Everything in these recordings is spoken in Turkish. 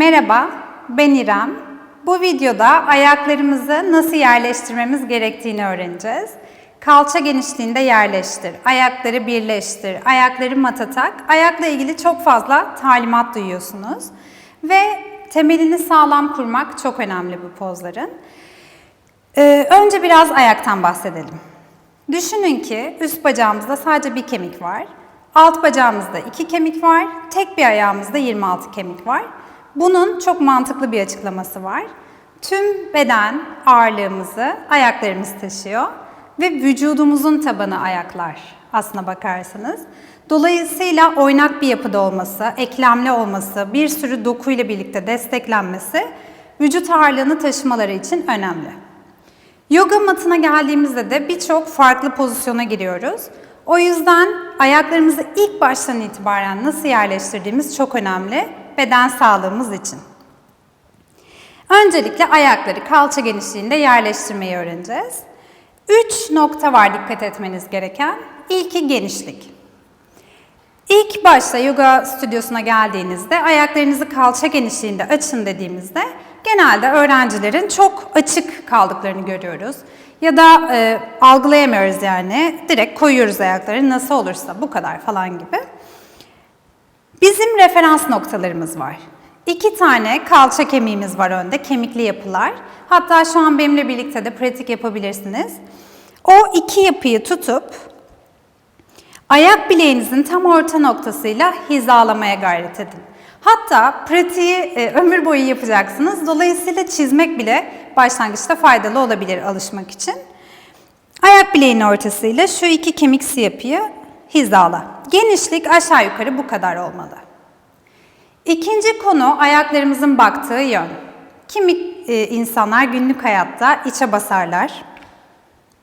Merhaba, ben İrem. Bu videoda ayaklarımızı nasıl yerleştirmemiz gerektiğini öğreneceğiz. Kalça genişliğinde yerleştir, ayakları birleştir, ayakları mata tak. Ayakla ilgili çok fazla talimat duyuyorsunuz. Ve temelini sağlam kurmak çok önemli bu pozların. Ee, önce biraz ayaktan bahsedelim. Düşünün ki üst bacağımızda sadece bir kemik var. Alt bacağımızda iki kemik var. Tek bir ayağımızda 26 kemik var. Bunun çok mantıklı bir açıklaması var. Tüm beden ağırlığımızı ayaklarımız taşıyor ve vücudumuzun tabanı ayaklar aslına bakarsanız. Dolayısıyla oynak bir yapıda olması, eklemli olması, bir sürü dokuyla birlikte desteklenmesi vücut ağırlığını taşımaları için önemli. Yoga matına geldiğimizde de birçok farklı pozisyona giriyoruz. O yüzden ayaklarımızı ilk baştan itibaren nasıl yerleştirdiğimiz çok önemli beden sağlığımız için. Öncelikle ayakları kalça genişliğinde yerleştirmeyi öğreneceğiz. Üç nokta var dikkat etmeniz gereken. İlki genişlik. İlk başta yoga stüdyosuna geldiğinizde ayaklarınızı kalça genişliğinde açın dediğimizde genelde öğrencilerin çok açık kaldıklarını görüyoruz. Ya da e, algılayamıyoruz yani. Direkt koyuyoruz ayakları nasıl olursa bu kadar falan gibi. Bizim referans noktalarımız var. İki tane kalça kemiğimiz var önde, kemikli yapılar. Hatta şu an benimle birlikte de pratik yapabilirsiniz. O iki yapıyı tutup ayak bileğinizin tam orta noktasıyla hizalamaya gayret edin. Hatta pratiği e, ömür boyu yapacaksınız. Dolayısıyla çizmek bile başlangıçta faydalı olabilir alışmak için. Ayak bileğinin ortasıyla şu iki kemiksi yapıyı hizala. Genişlik aşağı yukarı bu kadar olmalı. İkinci konu ayaklarımızın baktığı yön. Kimi e, insanlar günlük hayatta içe basarlar.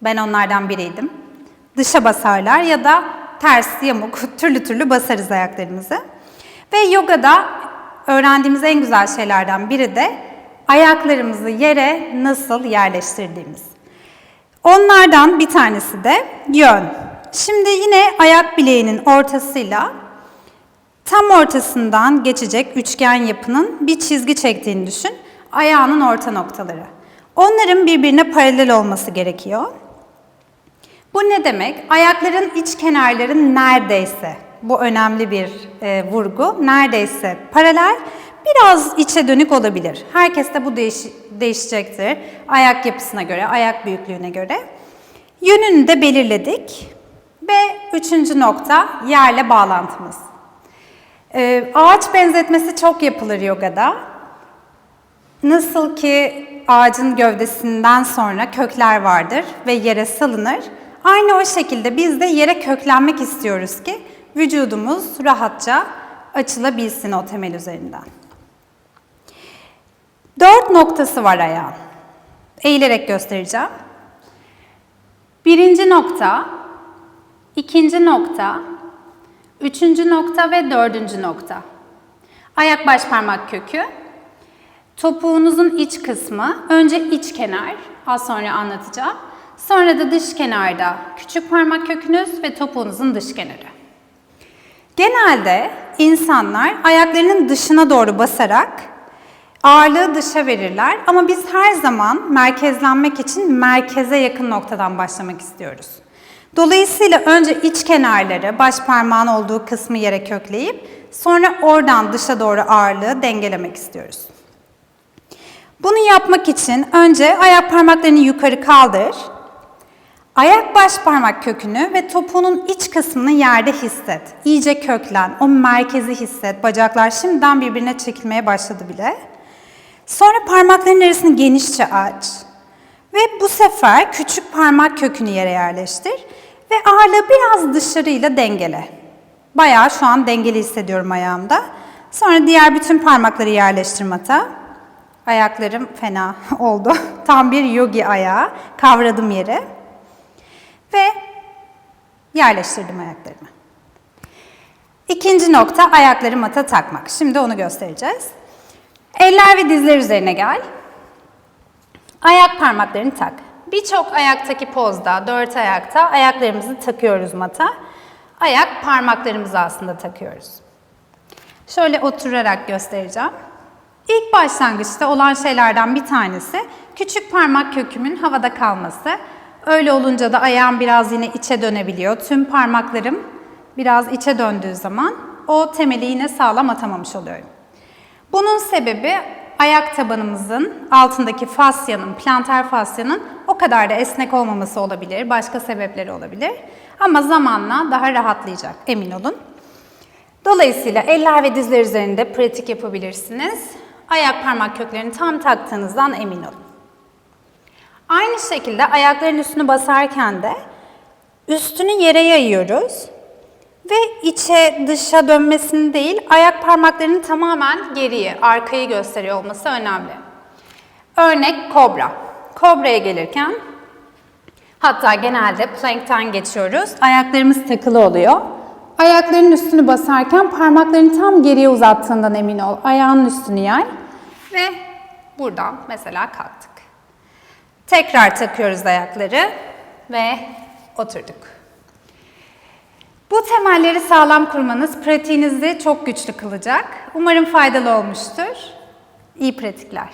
Ben onlardan biriydim. Dışa basarlar ya da ters, yamuk, türlü türlü basarız ayaklarımızı. Ve yogada öğrendiğimiz en güzel şeylerden biri de ayaklarımızı yere nasıl yerleştirdiğimiz. Onlardan bir tanesi de yön. Şimdi yine ayak bileğinin ortasıyla tam ortasından geçecek üçgen yapının bir çizgi çektiğini düşün. Ayağının orta noktaları. Onların birbirine paralel olması gerekiyor. Bu ne demek? Ayakların iç kenarları neredeyse, bu önemli bir e, vurgu, neredeyse paralel, biraz içe dönük olabilir. Herkes de bu değiş, değişecektir. Ayak yapısına göre, ayak büyüklüğüne göre. Yönünü de belirledik. Ve üçüncü nokta yerle bağlantımız. E, ağaç benzetmesi çok yapılır yogada. Nasıl ki ağacın gövdesinden sonra kökler vardır ve yere salınır. Aynı o şekilde biz de yere köklenmek istiyoruz ki vücudumuz rahatça açılabilsin o temel üzerinden. Dört noktası var ayağın. Eğilerek göstereceğim. Birinci nokta, ikinci nokta, üçüncü nokta ve dördüncü nokta. Ayak baş parmak kökü, topuğunuzun iç kısmı, önce iç kenar, az sonra anlatacağım. Sonra da dış kenarda küçük parmak kökünüz ve topuğunuzun dış kenarı. Genelde insanlar ayaklarının dışına doğru basarak ağırlığı dışa verirler ama biz her zaman merkezlenmek için merkeze yakın noktadan başlamak istiyoruz. Dolayısıyla önce iç kenarları, baş parmağın olduğu kısmı yere kökleyip sonra oradan dışa doğru ağırlığı dengelemek istiyoruz. Bunu yapmak için önce ayak parmaklarını yukarı kaldır. Ayak baş parmak kökünü ve topuğunun iç kısmını yerde hisset. İyice köklen, o merkezi hisset. Bacaklar şimdiden birbirine çekilmeye başladı bile. Sonra parmakların arasını genişçe aç. Ve bu sefer küçük parmak kökünü yere yerleştir. Ve ağırlığı biraz dışarıyla dengele. Bayağı şu an dengeli hissediyorum ayağımda. Sonra diğer bütün parmakları yerleştir mata. Ayaklarım fena oldu. Tam bir yogi ayağı. Kavradım yere. Ve yerleştirdim ayaklarımı. İkinci nokta ayakları mata takmak. Şimdi onu göstereceğiz. Eller ve dizler üzerine gel. Ayak parmaklarını tak. Birçok ayaktaki pozda, dört ayakta ayaklarımızı takıyoruz mata. Ayak parmaklarımızı aslında takıyoruz. Şöyle oturarak göstereceğim. İlk başlangıçta olan şeylerden bir tanesi küçük parmak kökümün havada kalması. Öyle olunca da ayağım biraz yine içe dönebiliyor. Tüm parmaklarım biraz içe döndüğü zaman o temeli yine sağlam atamamış oluyorum. Bunun sebebi ayak tabanımızın altındaki fasyanın, planter fasyanın o kadar da esnek olmaması olabilir. Başka sebepleri olabilir. Ama zamanla daha rahatlayacak emin olun. Dolayısıyla eller ve dizler üzerinde pratik yapabilirsiniz. Ayak parmak köklerini tam taktığınızdan emin olun. Aynı şekilde ayakların üstünü basarken de üstünü yere yayıyoruz. Ve içe dışa dönmesini değil, ayak parmaklarının tamamen geriye, arkayı gösteriyor olması önemli. Örnek kobra. Kobra'ya gelirken, hatta genelde plankten geçiyoruz. Ayaklarımız takılı oluyor. Ayaklarının üstünü basarken parmaklarını tam geriye uzattığından emin ol. Ayağının üstünü yay ve buradan mesela kalktık. Tekrar takıyoruz ayakları ve oturduk. Bu temelleri sağlam kurmanız pratiğinizi çok güçlü kılacak. Umarım faydalı olmuştur. İyi pratikler.